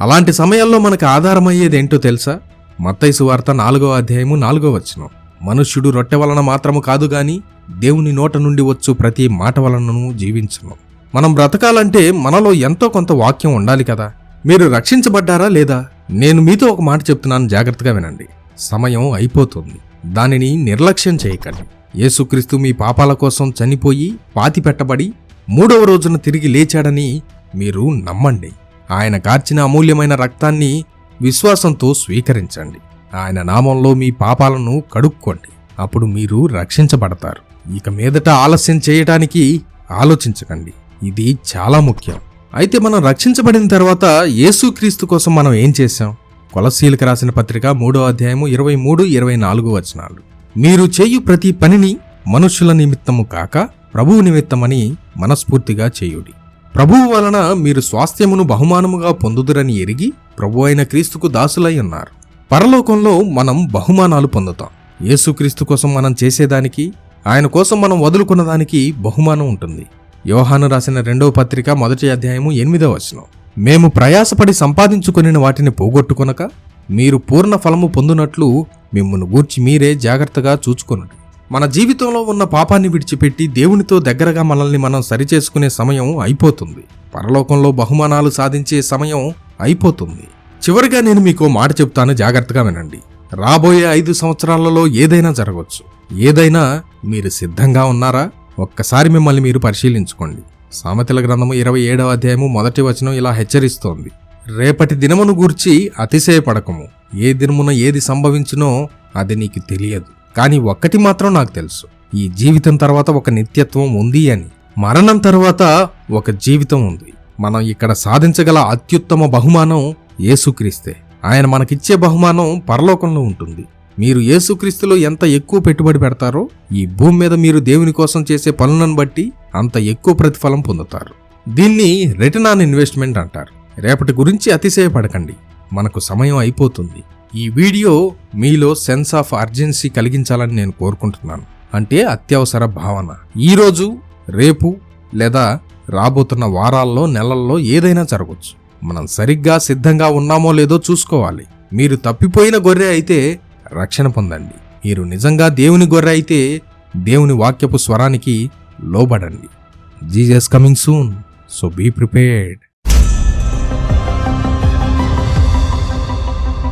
అలాంటి సమయాల్లో మనకు ఆధారమయ్యేది ఏంటో తెలుసా? మత్తైసు వార్త నాలుగో అధ్యాయము నాలుగో వచనం. మనుష్యుడు రొట్టె వలన మాత్రము కాదు గాని దేవుని నోట నుండి వచ్చు ప్రతి మాట వలనను జీవించును. మనం బ్రతకాలంటే మనలో ఎంతో కొంత వాక్యం ఉండాలి కదా. మీరు రక్షించబడ్డారా లేదా? నేను మీతో ఒక మాట చెప్తున్నాను జాగ్రత్తగా వినండి. సమయం అయిపోతుంది. దానిని నిర్లక్ష్యం చేయకండి. యేసుక్రీస్తు మీ పాపాల కోసం చనిపోయి పాతి పెట్టబడి మూడవ రోజున తిరిగి లేచాడని మీరు నమ్మండి. ఆయన కార్చిన అమూల్యమైన రక్తాన్ని విశ్వాసంతో స్వీకరించండి. ఆయన నామంలో మీ పాపాలను కడుక్కోండి. అప్పుడు మీరు రక్షించబడతారు. ఇక మీదట ఆలస్యం చేయటానికి ఆలోచించకండి. ఇది చాలా ముఖ్యం. అయితే మనం రక్షించబడిన తర్వాత యేసుక్రీస్తు కోసం మనం ఏం చేశాం? కొలసీలకు రాసిన పత్రిక మూడో అధ్యాయము ఇరవై మూడు ఇరవై నాలుగు వచనాలు. మీరు చేయు ప్రతి పనిని మనుషుల నిమిత్తము కాక ప్రభువు నిమిత్తమని మనస్ఫూర్తిగా చేయుడి. ప్రభువు వలన మీరు స్వాస్థ్యమును బహుమానముగా పొందుదురని ఎరిగి ప్రభు అయిన క్రీస్తుకు దాసులై ఉన్నారు. పరలోకంలో మనం బహుమానాలు పొందుతాం. యేసుక్రీస్తు కోసం మనం చేసేదానికి ఆయన కోసం మనం వదులుకున్న దానికి బహుమానం ఉంటుంది. యోహాను రాసిన రెండవ పత్రిక మొదటి అధ్యాయము ఎనిమిదవ వచనం. మేము ప్రయాసపడి సంపాదించుకొనిన వాటిని పోగొట్టుకొనక మీరు పూర్ణ ఫలము పొందునట్లు మిమ్మల్ని గూర్చి మీరే జాగ్రత్తగా చూచుకొనుడు. మన జీవితంలో ఉన్న పాపాన్ని విడిచిపెట్టి దేవునితో దగ్గరగా మనల్ని మనం సరిచేసుకునే సమయం అయిపోతుంది. పరలోకంలో బహుమానాలు సాధించే సమయం అయిపోతుంది. చివరిగా నేను మీకు మాట చెప్తాను జాగ్రత్తగా వినండి. రాబోయే ఐదు సంవత్సరాలలో ఏదైనా జరగవచ్చు. ఏదైనా మీరు సిద్ధంగా ఉన్నారా? ఒక్కసారి మిమ్మల్ని మీరు పరిశీలించుకోండి. సామెతల గ్రంథము ఇరవై ఏడవ అధ్యాయము మొదటి వచనం ఇలా హెచ్చరిస్తోంది. రేపటి దినమును గూర్చి అతిశయపడకము. ఏ దినమున ఏది సంభవించినో అది నీకు తెలియదు. కానీ ఒక్కటి మాత్రం నాకు తెలుసు. ఈ జీవితం తర్వాత ఒక నిత్యత్వం ఉంది అని. మరణం తర్వాత ఒక జీవితం ఉంది. మనం ఇక్కడ సాధించగల అత్యుత్తమ బహుమానం యేసుక్రీస్తే. ఆయన మనకిచ్చే బహుమానం పరలోకంలో ఉంటుంది. మీరు యేసుక్రీస్తులో ఎంత ఎక్కువ పెట్టుబడి పెడతారో ఈ భూమి మీద మీరు దేవుని కోసం చేసే పనులను బట్టి అంత ఎక్కువ ప్రతిఫలం పొందుతారు. దీన్ని రిటర్న్ ఆన్ ఇన్వెస్ట్మెంట్ అంటారు. రేపటి గురించి అతిశయపడకండి. మనకు సమయం అయిపోతుంది. ఈ వీడియో మీలో సెన్స్ ఆఫ్ అర్జెన్సీ కలిగించాలని నేను కోరుకుంటున్నాను. అంటే అత్యవసర భావన. ఈరోజు రేపు లేదా రాబోతున్న వారాల్లో నెలల్లో ఏదైనా జరగవచ్చు మనం సరిగ్గా సిద్ధంగా ఉన్నామో లేదో చూసుకోవాలి. మీరు తప్పిపోయిన గొర్రె అయితే రక్షణ పొందండి. మీరు నిజంగా దేవుని గొర్రె అయితే దేవుని వాక్యపు స్వరానికి లోబడండి. Jesus coming soon so be prepared.